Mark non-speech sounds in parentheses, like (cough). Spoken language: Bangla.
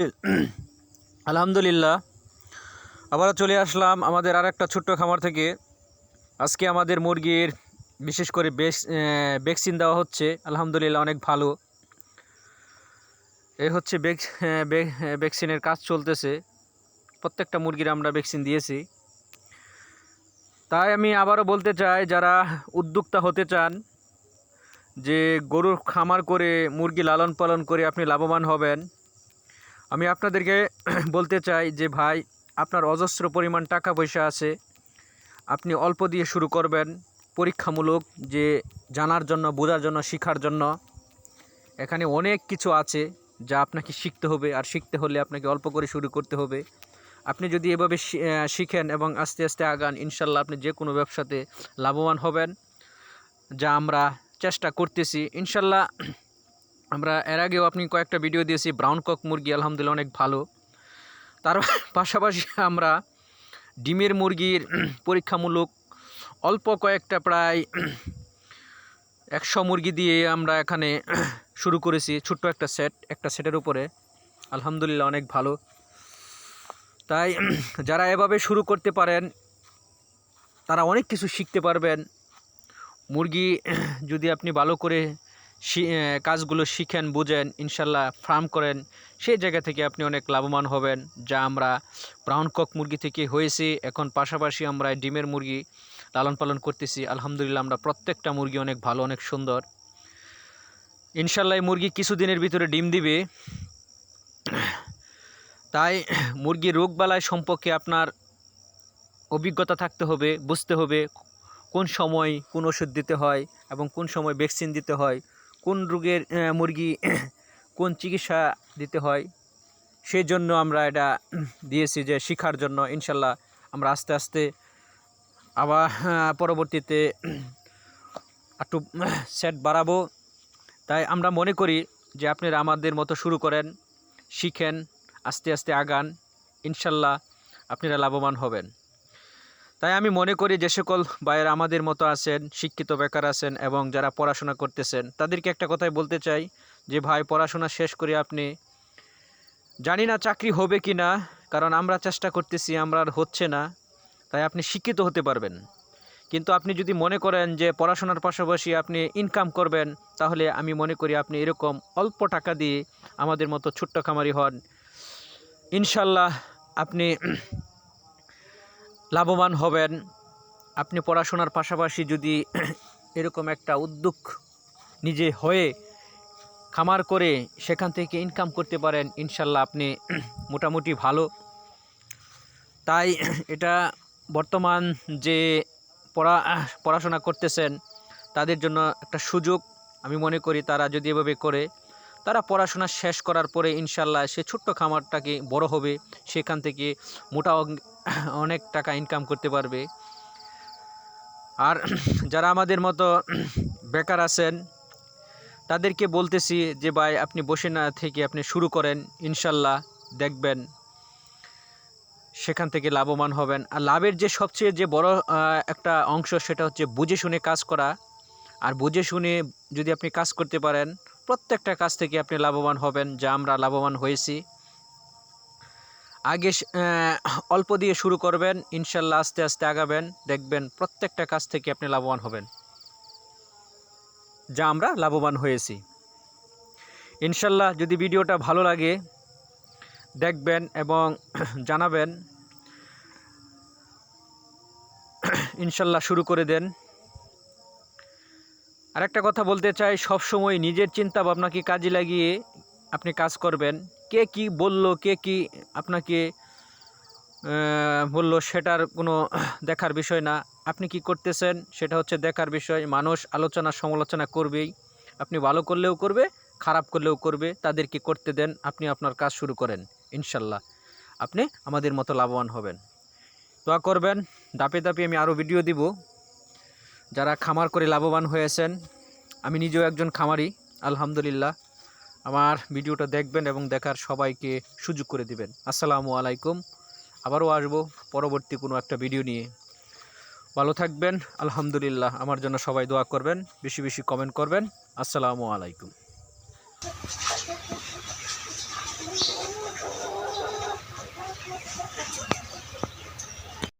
(clears throat) আলহামদুলিল্লাহ। আবারও চলে আসলাম আমাদের আর একটা ছোট্ট খামার থেকে। আজকে আমাদের মুরগির বিশেষ করে ভ্যাকসিন দেওয়া হচ্ছে। আলহামদুলিল্লাহ অনেক ভালো। এই হচ্ছে ভ্যাকসিনের কাজ চলতেছে। প্রত্যেকটা মুরগির আমরা ভ্যাকসিন দিয়েছি। তাই আমি আবারও বলতে চাই, যারা উদ্যোক্তা হতে চান, যে গরুর খামার করে মুরগি লালন পালন করে আপনি লাভবান হবেন আমি আপনাদেরকে (clears throat) বলতে চাই যে, ভাই, আপনার অজস্র পরিমাণ টাকা পয়সা আছে। আপনি অল্প দিয়ে শুরু করবেন পরীক্ষামূলক যে, জানার জন্য, বোঝার জন্য, শেখার জন্য। এখানে অনেক কিছু আছে যা আপনাকে শিখতে হবে, আর শিখতে হলে আপনাকে অল্প করে শুরু করতে হবে। আপনি যদি এভাবে শিখেন এবং আস্তে আস্তে আগান, ইনশাল্লাহ আপনি যে কোনো ব্যবসাতে লাভবান হবেন, যা আমরা চেষ্টা করতেছি। ইনশাল্লাহ (clears throat) আমরা এর আগেও আপনি কয়েকটা ভিডিও দিয়েছি ব্রাউন কক মুরগি, আলহামদুলিল্লাহ অনেক ভালো। তার (laughs) পাশাপাশি আমরা ডিমের মুরগির (clears throat) পরীক্ষামূলক অল্প কয়েকটা প্রায় (clears throat) একশো মুরগি দিয়ে আমরা এখানে (clears throat) শুরু করেছি, ছোট্ট একটা সেট একটা সেটের উপরে। আলহামদুলিল্লাহ অনেক ভালো। তাই যারা এভাবে শুরু করতে পারেন, তারা অনেক কিছু শিখতে পারবেন। মুরগি যদি আপনি ভালো করে কাজগুলো শিখেন, বুঝেন, ইনশাল্লাহ ফার্ম করেন। সেই জায়গা থেকে আপনি অনেক লাভবান হবেন, যা আমরা ব্রাউন কক মুরগি থেকে হয়েছি। এখন পাশাপাশি আমরা ডিমের মুরগি লালন পালন করতেছি। আলহামদুলিল্লাহ আমরা প্রত্যেকটা মুরগি অনেক ভালো, অনেক সুন্দর। ইনশাল্লাহ মুরগি কিছুদিনের ভিতরে ডিম দিবে। তাই মুরগির রোগবালাই সম্পর্কে আপনার অভিজ্ঞতা থাকতে হবে, বুঝতে হবে, কোন সময় কোন ওষুধ দিতে হয় এবং কোন সময় ভ্যাকসিন দিতে হয়। কোন রোগের মুরগি, (clears throat) কোন চিকিৎসা দিতে হয়, সেই জন্য আমরা এটা দিয়েছি যে শিখার জন্য। ইনশাল্লাহ আমরা আস্তে আস্তে আবার পরবর্তীতে একটু সেট বাড়াবো। তাই আমরা মনে করি যে আপনারা আমাদের মতো শুরু করেন, শিখেন, আস্তে আস্তে আগান। ইনশাল্লাহ আপনারা লাভবান হবেন। তাই আমি মনে করি যে সকল ভাইয়েরা আমাদের মতো আছেন, শিক্ষিত বেকার আছেন এবং যারা পড়াশোনা করতেছেন, তাদেরকে একটা কথাই বলতে চাই যে, ভাই, পড়াশোনা শেষ করে আপনি জানি না চাকরি হবে কি না, কারণ আমরা চেষ্টা করতেছি, আমরা আর হচ্ছে না, তাই আপনি শিক্ষিত হতে পারবেন। কিন্তু আপনি যদি মনে করেন যে, পড়াশোনার পাশাপাশি আপনি ইনকাম করবেন, তাহলে আমি মনে করি আপনি এরকম অল্প টাকা দিয়ে আমাদের মতো ছোট্ট খামারি হন। ইনশাল্লাহ আপনি লাভবান হবেন। আপনি পড়াশোনার পাশাপাশি যদি (clears throat) এরকম একটা উদ্যোগ নিজে হয়ে খামার করে সেখান থেকে ইনকাম করতে পারেন, ইনশাল্লাহ আপনি (clears throat) মোটামুটি ভালো। তাই (clears throat) এটা বর্তমান যে পড়া পড়াশোনা করতেছেন, তাদের জন্য একটা সুযোগ। আমি মনে করি তারা যদি এভাবে করে, তারা পড়াশোনা শেষ করার পরে ইনশাল্লাহ সে ছোট্ট খামারটাকে বড় হবে, সেখান থেকে মোটা অনেক টাকা ইনকাম করতে পারবে। আর যারা আমাদের মতো বেকার আছেন, তাদেরকে বলতেছি যে, ভাই, আপনি বসে না থেকে আপনি শুরু করেন। ইনশাল্লাহ দেখবেন সেখান থেকে লাভবান হবেন। আর লাভের যে সবচেয়ে যে বড় একটা অংশ সেটা হচ্ছে বুঝে শুনে কাজ করা। আর বুঝে শুনে যদি আপনি কাজ করতে পারেন, প্রত্যেকটা কাজ থেকে আপনি লাভবান হবেন, যা আমরা লাভবান হয়েছি। আগে অল্প দিয়ে শুরু করবেন, ইনশাল্লাহ আস্তে আস্তে আগাবেন। দেখবেন প্রত্যেকটা কাজ থেকে আপনি লাভবান হবেন। যা আমরা লাভবান হয়েছি। ইনশাল্লাহ যদি ভিডিওটা ভালো লাগে, দেখবেন এবং (clears throat) জানাবেন। ইনশাল্লাহ শুরু করে দেন। আরেকটা কথা বলতে চাই সব সময় নিজের চিন্তা ভাবনাকে কাজে লাগিয়ে আপনি কাজ করবেন? কে কি বলল, কে কি আপনাকে বলল সেটার কোনো দেখার বিষয় না। আপনি কি করতেছেন সেটা হচ্ছে দেখার বিষয়। মানুষ আলোচনা সমালোচনা করবেই। আপনি ভালো করলেও করবে, খারাপ করলেও করবে। তাদেরকে করতে দেন, আপনি আপনার কাজ শুরু করেন, ইনশাল্লাহ। আপনি আমাদের মতো লাভবান হবেন। দোয়া করবেন। দাপে দাপে আমি আরও ভিডিও দিব। যারা খামার করে লাভবান হয়েছেন, আমি নিজেও একজন খামারি, আলহামদুলিল্লাহ। আমার ভিডিওটা দেখবেন এবং দেখার সবাইকে সুযোগ করে দিবেন। আসসালামু আলাইকুম। আবারও আসব পরবর্তী কোনো একটা ভিডিও নিয়ে। ভালো থাকবেন, আলহামদুলিল্লাহ। আমার জন্য সবাই দোয়া করবেন, বেশি বেশি কমেন্ট করবেন। আসসালামু আলাইকুম।